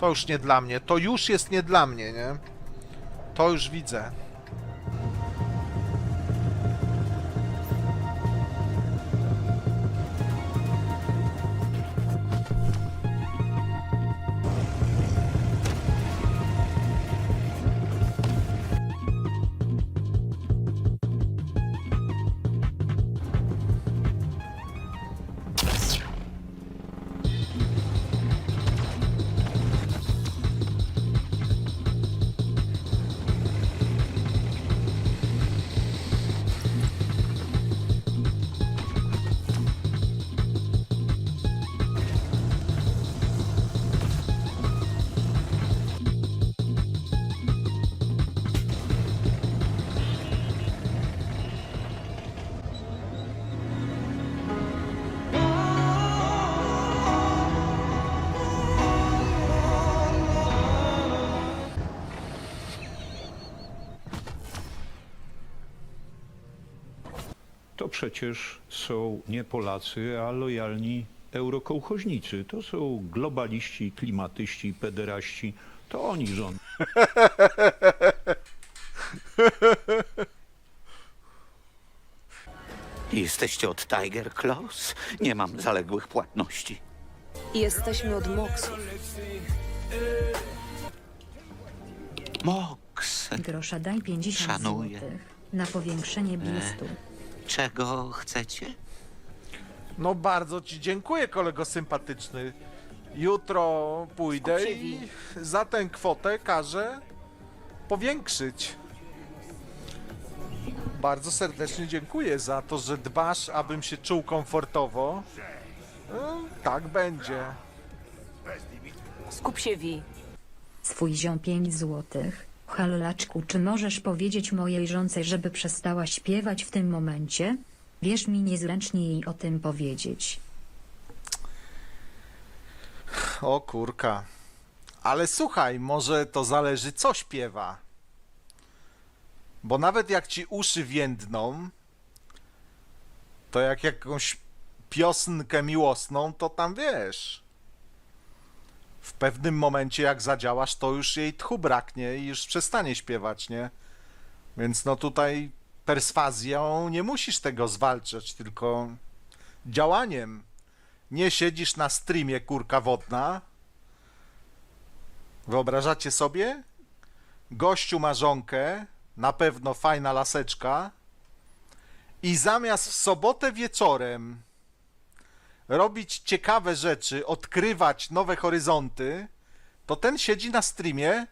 To już nie dla mnie. To już jest nie dla mnie, nie? To już widzę. To przecież są nie Polacy, a lojalni eurokołchoźnicy. To są globaliści, klimatyści, pederaści. To oni rządzą. Jesteście od Tiger Claws? Nie mam zaległych płatności. Jesteśmy od Moksów. Mox, Grosza daj 50 Szanuję. złotych na powiększenie biustu. Czego chcecie? No bardzo ci dziękuję, kolego sympatyczny. Jutro pójdę i za tę kwotę każę powiększyć. Bardzo serdecznie dziękuję za to, że dbasz, abym się czuł komfortowo. No, tak będzie. Skup się, Wi. Swój ziom 5 złotych. Hallolaczku, czy możesz powiedzieć mojej żonce, żeby przestała śpiewać w tym momencie? Wiesz mi niezręcznie jej o tym powiedzieć. O kurka. Ale słuchaj, może to zależy co śpiewa. Bo nawet jak ci uszy więdną, to jak jakąś piosenkę miłosną, to tam wiesz. W pewnym momencie jak zadziałasz, to już jej tchu braknie i już przestanie śpiewać, nie? Więc no tutaj perswazją nie musisz tego zwalczać, tylko działaniem. Nie siedzisz na streamie kurka wodna. Wyobrażacie sobie? Gościu ma żonkę, na pewno fajna laseczka. I zamiast w sobotę wieczorem robić ciekawe rzeczy, odkrywać nowe horyzonty, to ten siedzi na streamie,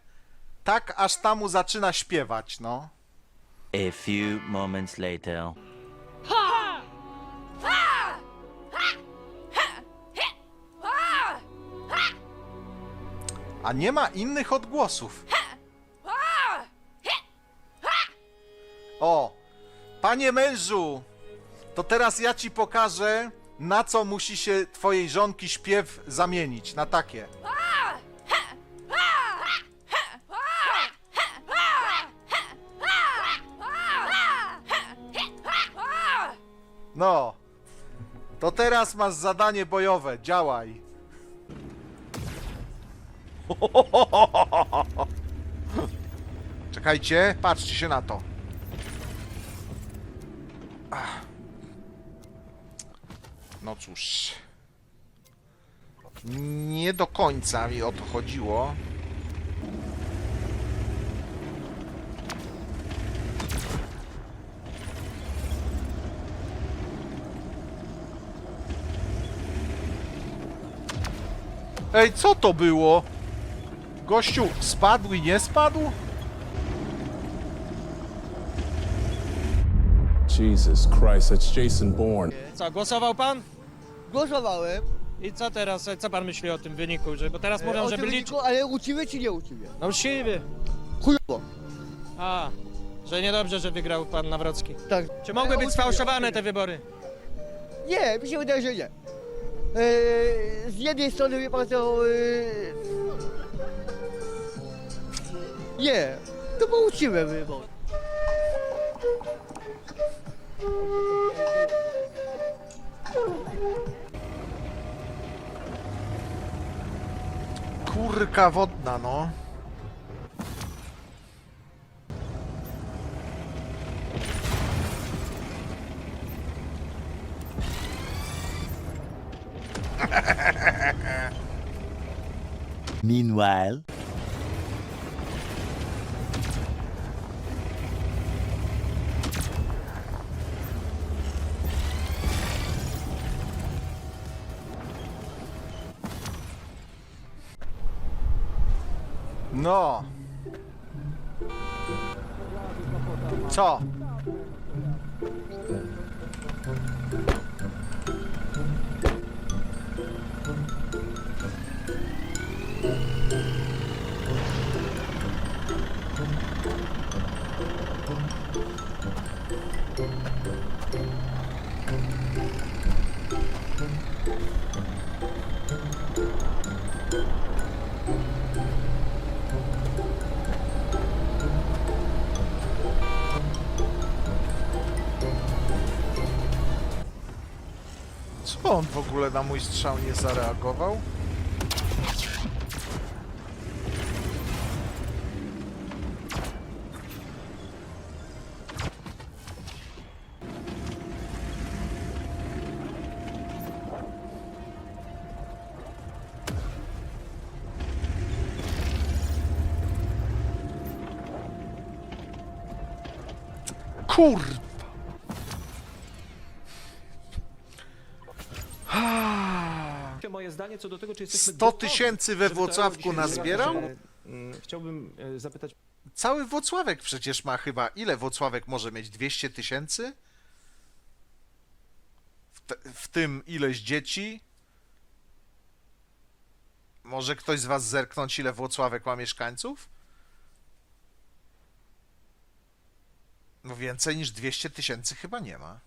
tak aż tam mu zaczyna śpiewać, no. A few moments later. A nie ma innych odgłosów. O, panie mężu, to teraz ja ci pokażę, na co musi się twojej żonki śpiew zamienić. Na takie. No, to teraz masz zadanie bojowe. Działaj. Czekajcie, patrzcie się na to. Ach. No cóż. Nie do końca mi o to chodziło. Ej, co to było? Gościu spadł i nie spadł? Jesus Christ, that's Jason Bourne. Co, głosował pan? Głosowałem. I co teraz, co pan myśli o tym wyniku? Że, bo teraz mówią, o że tym byli... wyniku, ale uczciwy czy nie uczciwy? No uczciwy. Chujowo. A, że niedobrze, że wygrał pan Nawrocki. Tak. Czy mogły Ale być uczciwie, sfałszowane uczciwie. te wybory? Nie, mi się wydaje, że nie. Eee, z jednej strony, wie pan co... Eee, nie, to było uczciwe wybory. Kurka wodna, no. Meanwhile. No. Co? On w ogóle na mój strzał nie zareagował? Kur... Moje zdanie co do tego, czy jesteśmy 100 gotowi, tysięcy we żeby to Włocławku nazbierał? E, Chciałbym e, zapytać Cały Włocławek przecież ma chyba. Ile Włocławek może mieć? 200 tysięcy? W, te, w tym ileś dzieci? Może ktoś z Was zerknąć, ile Włocławek ma mieszkańców? No więcej niż 200 tysięcy chyba nie ma.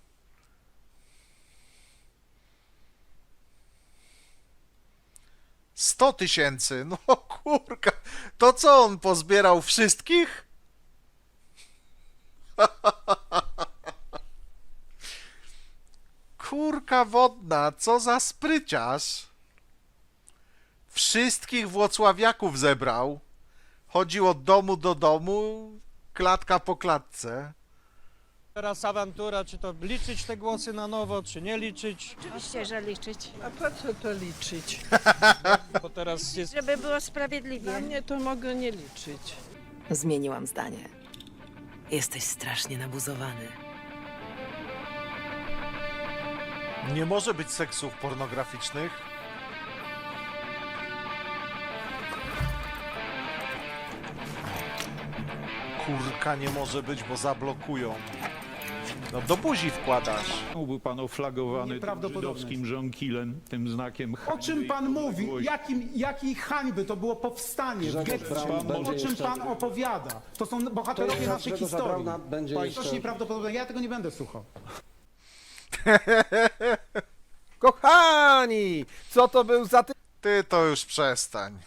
Sto tysięcy, no kurka, to co on pozbierał wszystkich? Kurka wodna, co za spryciarz. Wszystkich włocławiaków zebrał. Chodził od domu do domu, klatka po klatce. Teraz awantura, czy to liczyć te głosy na nowo, czy nie liczyć, Oczywiście, że liczyć. A po co to liczyć? bo teraz jest Żeby było sprawiedliwie. Dla mnie to mogę nie liczyć. Zmieniłam zdanie. Jesteś strasznie nabuzowany. Nie może być seksów pornograficznych. Kurka nie może być, bo zablokują. No do buzi wkładasz. Był pan oflagowany tym Nieprawdopodobne żydowskim żonkilem, tym znakiem O hańby czym i pan mówi? podległości. Jakim, jakiej hańby? To było powstanie w getcie. O czym pan opowiada? To są bohaterowie naszej historii. To jest nieprawdopodobne. Ja tego nie będę słuchał. Kochani, co to był za ty... Ty to już przestań.